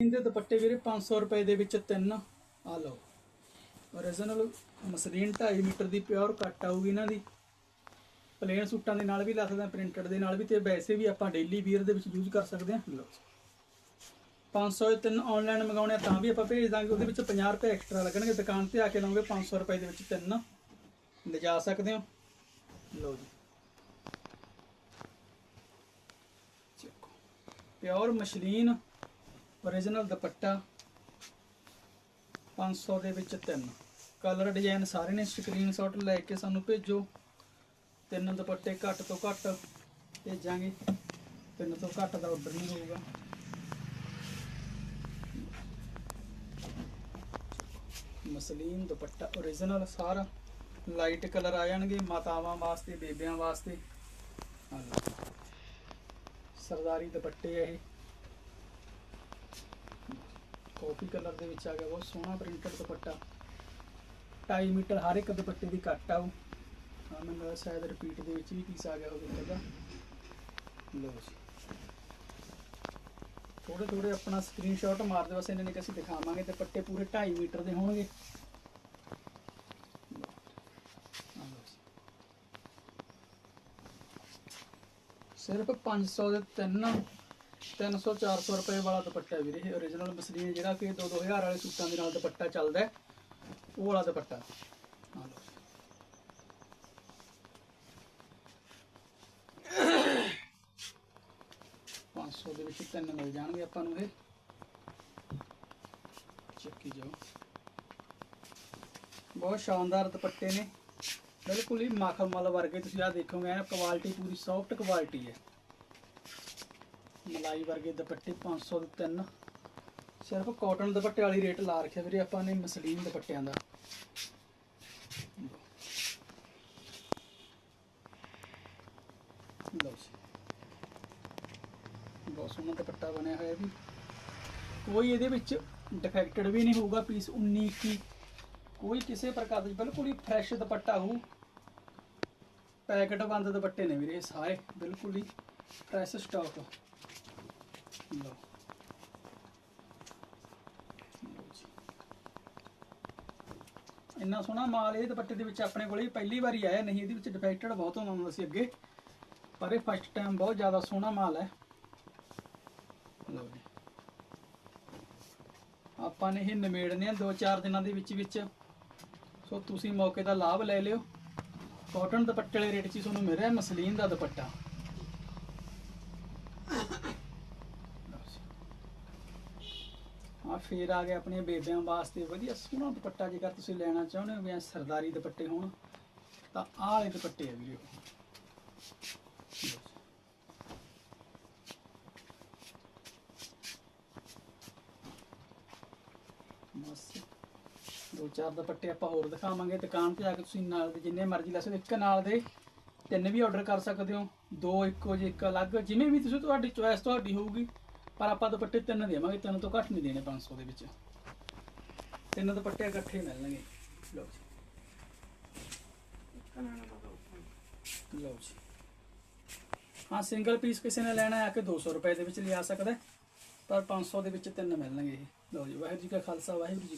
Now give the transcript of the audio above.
ਇਹਦੇ ਦੁਪੱਟੇ ਵੀਰੇ 500 ਰੁਪਏ ਦੇ ਵਿੱਚ ਤਿੰਨ। ਆ ਲਓ। ਓਰੀਜਨਲ ਮਸਲੀਨ 2.5 ਮੀਟਰ ਦੀ ਪਿਓਰ ਕੱਟ ਆਊਗੀ ਇਹਨਾਂ ਦੀ। ਪਲੇਨ ਸੂਟਾਂ ਦੇ ਨਾਲ ਵੀ ਲਾ ਸਕਦੇ ਆ ਪ੍ਰਿੰਟਡ ਦੇ ਨਾਲ ਵੀ ਤੇ ਵੈਸੇ ਵੀ ਆਪਾਂ ਡੇਲੀ ਵੀਅਰ ਦੇ ਵਿੱਚ ਯੂਜ਼ ਕਰ ਸਕਦੇ ਆ। ਲਓ। 500 ਦੇ ਤਿੰਨ ਆਨਲਾਈਨ ਮੰਗਾਉਣੇ ਆ, ਤਾਂ ਵੀ ਆਪਾਂ ਭੇਜ ਦਾਂਗੇ। ਉਹਦੇ ਵਿੱਚ 50 ਰੁਪਏ ਐਕਸਟਰਾ ਲੱਗਣਗੇ। ਦੁਕਾਨ ਤੇ ਆ ਕੇ ਲਓਗੇ 500 ਰੁਪਏ ਦੇ ਵਿੱਚ ਤਿੰਨ। ਲਿਜਾ ਸਕਦੇ ਹੋ। ਲਓ ਜੀ। ਪਿਓਰ ਮਸ਼ਲੀਨ ਓਰੀਜਨਲ ਦੁਪੱਟਾ 500 ਦੇ ਵਿੱਚ ਤਿੰਨ। ਕਲਰ ਡਿਜ਼ਾਈਨ ਸਾਰੇ ਨੇ ਸਕਰੀਨਸ਼ਾਟ ਲੈ ਕੇ ਸਾਨੂੰ ਭੇਜੋ। ਤਿੰਨ ਦੁਪੱਟੇ ਘੱਟ ਤੋਂ ਘੱਟ ਭੇਜਾਂਗੇ। ਤਿੰਨ ਤੋਂ ਘੱਟ ਦਾ ਆਰਡਰ ਨਹੀਂ ਹੋਊਗਾ। ਮਸਲੀਨ ਦੁਪੱਟਾ ਓਰੀਜਨਲ ਸਾਰਾ। ਲਾਈਟ ਕਲਰ ਆ ਜਾਣਗੇ ਮਾਤਾਵਾਂ ਵਾਸਤੇ, ਬੇਬਿਆਂ ਵਾਸਤੇ। ਸਰਦਾਰੀ ਦੁਪੱਟੇ ਇਹ। ਕਾਫੀ ਕਲਰ ਦੇ ਵਿੱਚ ਆ ਗਿਆ, ਬਹੁਤ ਸੋਹਣਾ ਪ੍ਰਿੰਟਡ ਦੁਪੱਟਾ। 2.5 ਮੀਟਰ ਹਰ ਇੱਕ ਦੁਪੱਟੇ ਦੀ ਕੱਟ ਆਉ ਆ ਮੈਨੂੰ ਲੱਗਦਾ ਸ਼ਾਇਦ ਰਿਪੀਟ ਦੇ ਵਿੱਚ ਵੀ ਪੀਸ ਆ ਗਿਆ ਹੋਵੇ ਇਹਦਾ ਲਓ ਜੀ। ਥੋੜੇ ਥੋੜੇ ਆਪਣਾ ਸਕਰੀਨਸ਼ਾਟ ਮਾਰ ਦਿਓ, ਬਸ ਇਹਨਾਂ ਨੇ ਕਿ ਅਸੀਂ ਦਿਖਾਵਾਂਗੇ, ਦੁਪੱਟੇ ਪੂਰੇ 2.5 ਮੀਟਰ ਦੇ ਹੋਣਗੇ। ਲਓ। ਆਹ ਲਓ ਸਿਰਫ 500 ਦੇ ਤਿੰਨ 300 400 ਰੁਪਏ ਵਾਲਾ ਦੁਪੱਟਾ ਵੀਰੇ, ਇਹ origignal ਮਸਲੀਨ ਜਿਹੜਾ ਕਿ 2 2000 ਵਾਲੇ ਸੂਟਾਂ ਦੇ ਨਾਲ ਦੁਪੱਟਾ ਚੱਲਦਾ ਹੈ। ਉਹ ਵਾਲਾ ਦੁਪੱਟਾ। ਆ ਪੰਜ ਸੌ ਦੇ ਵਿੱਚ ਤਿੰਨ ਮਿਲ ਜਾਣਗੇ ਆਪਾਂ ਨੂੰ ਇਹ। ਚੱਕੀ ਜਾਓ। ਬਹੁਤ ਸ਼ਾਨਦਾਰ ਦੁਪੱਟੇ ਨੇ। ਬਿਲਕੁਲ ਹੀ ਮਖਮਲ ਵਰਗੇ ਤੁਸੀਂ ਆ ਦੇਖੋਗੇ, ਐਨ ਕੁਆਲਿਟੀ ਪੂਰੀ ਸੌਫਟ ਕੁਆਲਿਟੀ ਹੈ। ਮਲਾਈ ਵਰਗੇ ਦੁਪੱਟੇ 500 ਦੇ ਤਿੰਨ। ਸਿਰਫ ਕਾਟਨ ਦੁਪੱਟੇ ਵਾਲੀ ਰੇਟ ਲਾ ਰੱਖਿਆ ਵੀਰੇ, ਆਪਾਂ ਨੇ ਮਸਲੀਨ ਦੁਪੱਟਿਆਂ ਦਾ। ਲਓ ਜੀ। ਬਹੁਤ ਸੋਹਣਾ ਦੁਪੱਟਾ ਬਣਿਆ ਹੋਇਆ ਵੀ ਕੋਈ ਇਹਦੇ ਵਿੱਚ ਡਿਫੈਕਟਡ ਵੀ ਨਹੀਂ ਹੋਊਗਾ ਪੀਸ 19 ਕੀ ਕੋਈ ਕਿਸੇ ਪ੍ਰਕਾਰ ਦਾ, ਬਿਲਕੁਲ ਹੀ ਫਰੈਸ਼ ਦੁਪੱਟਾ ਹੋਊ। ਪੈਕਟ ਬੰਦ ਦੁਪੱਟੇ ਨੇ ਵੀਰੇ ਸਾਰੇ, ਬਿਲਕੁਲ ਹੀ ਫਰੈਸ਼ ਸਟਾਕ ਲਓ ਇੰਨਾ ਸੋਹਣਾ ਮਾਲ ਇਹ ਦੁਪੱਟੇ ਦੇ ਵਿੱਚ ਆਪਣੇ ਕੋਲੇ ਪਹਿਲੀ ਵਾਰੀ ਆਇਆ, ਨਹੀਂ ਇਹਦੇ ਵਿੱਚ ਡਿਫੈਕਟਡ ਬਹੁਤ ਹੁੰਦਾ ਸੀ ਅੱਗੇ, ਪਰ ਇਹ ਫਸਟ ਟਾਈਮ ਬਹੁਤ ਜ਼ਿਆਦਾ ਸੋਹਣਾ ਮਾਲ ਹੈ। ਲਓ ਜੀ। ਆਪਾਂ ਨੇ ਇਹ ਨਿਮੇੜਨੇ ਆ 2-4 ਦਿਨਾਂ ਦੇ ਵਿੱਚ ਵਿੱਚ। ਸੋ ਤੁਸੀਂ ਮੌਕੇ ਦਾ ਲਾਭ ਲੈ ਲਿਓ। ਕਾਟਨ ਦੁਪੱਟੇ ਵਾਲੇ ਰੇਟ 'ਚ ਹੀ ਤੁਹਾਨੂੰ ਮਿਲ ਰਿਹਾ ਮਸਲੀਨ ਦਾ ਦੁਪੱਟਾ। ਆ, ਫੇਰ ਆ ਗਏ ਆਪਣੇ ਬੇਬਿਆਂ ਵਾਸਤੇ। ਵਧੀਆ ਸੋਹਣਾ ਦੁਪੱਟਾ, ਜੇਕਰ ਤੁਸੀਂ ਲੈਣਾ ਚਾਹੁੰਦੇ ਹੋ ਵੀ ਸਰਦਾਰੀ ਦੁਪੱਟੇ ਹੋਣ, ਤਾਂ ਆਹ ਵਾਲੇ ਦੁਪੱਟੇ ਆ ਵੀਰੇ। ਦੋ ਚਾਰ ਦੁਪੱਟੇ ਆਪਾਂ ਹੋਰ ਦਿਖਾਵਾਂਗੇ। ਦੁਕਾਨ ਤੇ ਆ ਕੇ ਤੁਸੀਂ ਨਾਲ ਦੇ, ਜਿੰਨੇ ਮਰਜ਼ੀ ਲੈ ਸਕਦੇ ਇੱਕ ਨਾਲ ਦੇ ਤਿੰਨ ਵੀ ਆਰਡਰ ਕਰ ਸਕਦੇ ਹੋ। ਦੋ, ਇੱਕੋ ਜਿਹੇ, ਇੱਕ ਅਲੱਗ। ਜਿਵੇਂ ਵੀ ਤੁਸੀਂ ਤੁਹਾਡੀ ਚੋਇਸ ਤੁਹਾਡੀ ਹੋਊਗੀ। ਪਰ ਆਪਾਂ ਦੁਪੱਟੇ ਤਿੰਨ ਦੇਵਾਂਗੇ ਤਿੰਨ ਤੋਂ ਘੱਟ ਨਹੀਂ ਦੇਣੇ 500 ਦੇ ਵਿੱਚ। ਤਿੰਨ ਦੁਪੱਟੇ ਇਕੱਠੇ ਮਿਲਣਗੇ। ਲਓ ਜੀ। ਲਓ ਜੀ। ਹਾਂ ਸਿੰਗਲ ਪੀਸ ਕਿਸੇ ਨੇ ਲੈਣਾ ਹੈ ਆ ਕੇ 200 ਰੁਪਏ ਦੇ ਵਿੱਚ ਲਿਆ ਸਕਦਾ ਪਰ 500 ਦੇ ਵਿੱਚ ਤਿੰਨ ਮਿਲਣਗੇ ਇਹ। ਲਓ ਜੀ ਵਾਹਿਗੁਰੂ ਜੀ ਕਾ ਖਾਲਸਾ ਵਾਹਿਗੁਰੂ ਜੀ